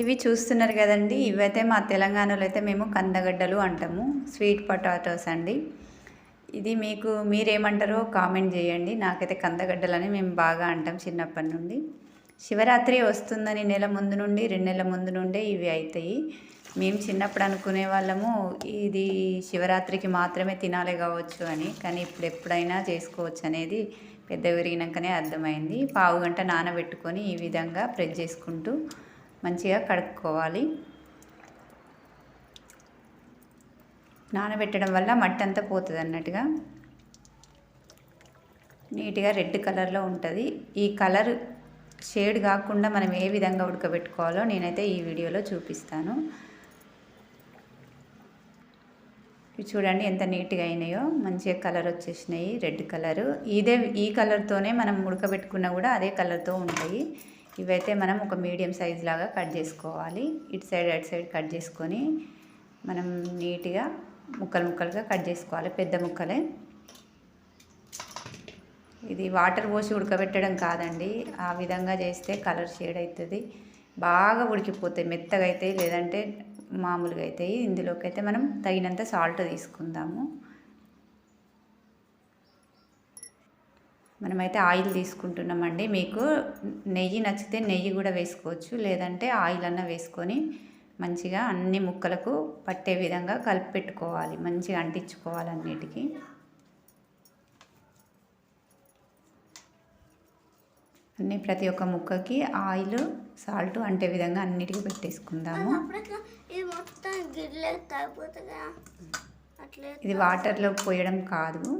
ఇవి చూస్తున్నారు కదండి. ఇవైతే మా తెలంగాణలో అయితే మేము కందగడ్డలు అంటాము. స్వీట్ పొటాటోస్ అండి. ఇది మీకు మీరేమంటారో కామెంట్ చేయండి. నాకైతే కందగడ్డలని మేము బాగా అంటాం చిన్నప్పటి నుండి. శివరాత్రి వస్తుందని నెల ముందు నుండి రెండు నెలల ముందు నుండే ఇవి అవుతాయి మేము చిన్నప్పుడు అనుకునే వాళ్ళము ఇది శివరాత్రికి మాత్రమే తినాలి కావచ్చు అని. కానీ ఇప్పుడు ఎప్పుడైనా చేసుకోవచ్చు అనేది పెద్ద పెరిగినాకనే అర్థమైంది. పావు గంట నానబెట్టుకొని ఈ విధంగా ప్రెస్ చేసుకుంటూ మంచిగా కడుక్కోవాలి. నానబెట్టడం వల్ల మట్టి అంతా పోతుంది అన్నట్టుగా. నీట్గా రెడ్ కలర్లో ఉంటుంది. ఈ కలర్ షేడ్ కాకుండా మనం ఏ విధంగా ఉడకబెట్టుకోవాలో నేనైతే ఈ వీడియోలో చూపిస్తాను. చూడండి ఎంత నీట్గా అయినాయో. మంచిగా కలర్ వచ్చేసినాయి. Red colour. ఇదే ఈ కలర్తోనే మనం ఉడకబెట్టుకున్నా కూడా అదే కలర్తో ఉంటాయి. ఇవైతే మనం ఒక మీడియం సైజ్ లాగా కట్ చేసుకోవాలి. ఇటు సైడ్ అటు సైడ్ కట్ చేసుకొని మనం నీట్గా ముక్కలు ముక్కలుగా కట్ చేసుకోవాలి. పెద్ద ముక్కలే. ఇది వాటర్ పోసి ఉడకబెట్టడం కాదండి. ఆ విధంగా చేస్తే కలర్ షేడ్ అవుతుంది బాగా ఉడికిపోతాయి. మెత్తగా అయితే లేదంటే మామూలుగా అవుతాయి ఇందులోకి అయితే మనం తగినంత సాల్ట్ తీసుకుందాము. మనమైతే ఆయిల్ తీసుకుంటున్నామండి. మీకు నెయ్యి నచ్చితే నెయ్యి కూడా వేసుకోవచ్చు. లేదంటే ఆయిల్ అన్న వేసుకొని మంచిగా అన్ని ముక్కలకు పట్టే విధంగా కలిపి పెట్టుకోవాలి. మంచిగా అంటించుకోవాలి అన్నిటికీ. అన్ని ప్రతి ఒక్క ముక్కకి ఆయిల్ సాల్ట్ అంటే విధంగా అన్నిటికీ పెట్టేసుకుందాము. ఇది వాటర్లో పోయడం కాదు.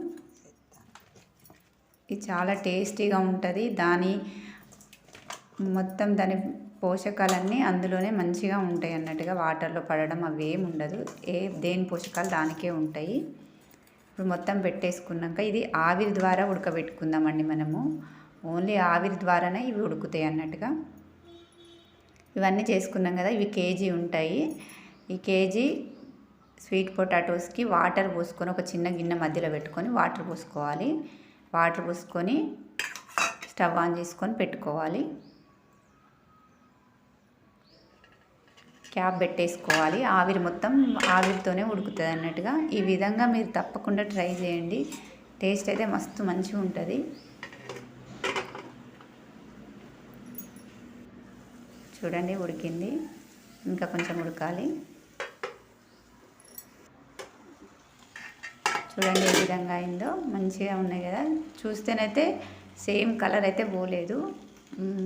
ఇది చాలా టేస్టీగా ఉంటుంది. దాని మొత్తం దాని పోషకాలన్నీ అందులోనే మంచిగా ఉంటాయి అన్నట్టుగా వాటర్లో పడడం అవి ఏమి ఉండదు. ఏ దేని పోషకాలు దానికే ఉంటాయి. ఇప్పుడు మొత్తం పెట్టేసుకున్నాక ఇది ఆవిరి ద్వారా ఉడకబెట్టుకుందామండి మనము. ఓన్లీ ఆవిరి ద్వారానే ఇవి ఉడుకుతాయి అన్నట్టుగా. ఇవన్నీ చేసుకున్నాం కదా ఇవి కేజీ ఉంటాయి. ఈ కేజీ స్వీట్ పొటాటోస్కి వాటర్ పోసుకొని ఒక చిన్న గిన్నె మధ్యలో పెట్టుకొని వాటర్ పోసుకోవాలి. వాటర్ పోసుకొని స్టవ్ ఆన్ చేసుకొని పెట్టుకోవాలి. క్యాప్ పెట్టేసుకోవాలి. ఆవిరి మొత్తం ఆవిరితోనే ఉడుకుతుంది అన్నట్టుగా. ఈ విధంగా మీరు తప్పకుండా ట్రై చేయండి. టేస్ట్ అయితే మస్తు మంచిగా ఉంటుంది. చూడండి ఉడికింది. ఇంకా కొంచెం ఉడకాలి. చూడండి ఏ విధంగా అయిందో. మంచిగా ఉన్నాయి కదా. చూస్తేనైతే సేమ్ కలర్ అయితే పోలేదు.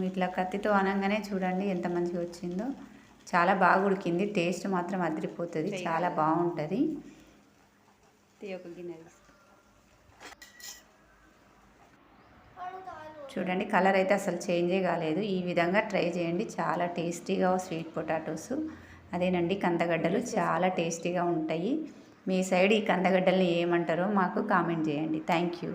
ఇట్లా కత్తితో అనగానే చూడండి ఎంత మంచిగా వచ్చిందో. చాలా బాగా ఉడికింది. టేస్ట్ మాత్రం అదిరిపోతుంది. చాలా బాగుంటుంది. చూడండి కలర్ అయితే అసలు చేంజే కాలేదు. ఈ విధంగా ట్రై చేయండి. చాలా టేస్టీగా స్వీట్ పొటాటోస్. అదేనండి కందగడ్డలు. చాలా టేస్టీగా ఉంటాయి. మీ సైడ్ ఈ కందగడ్డల్ని ఏమంటారో మాకు కామెంట్ చేయండి. Thank you.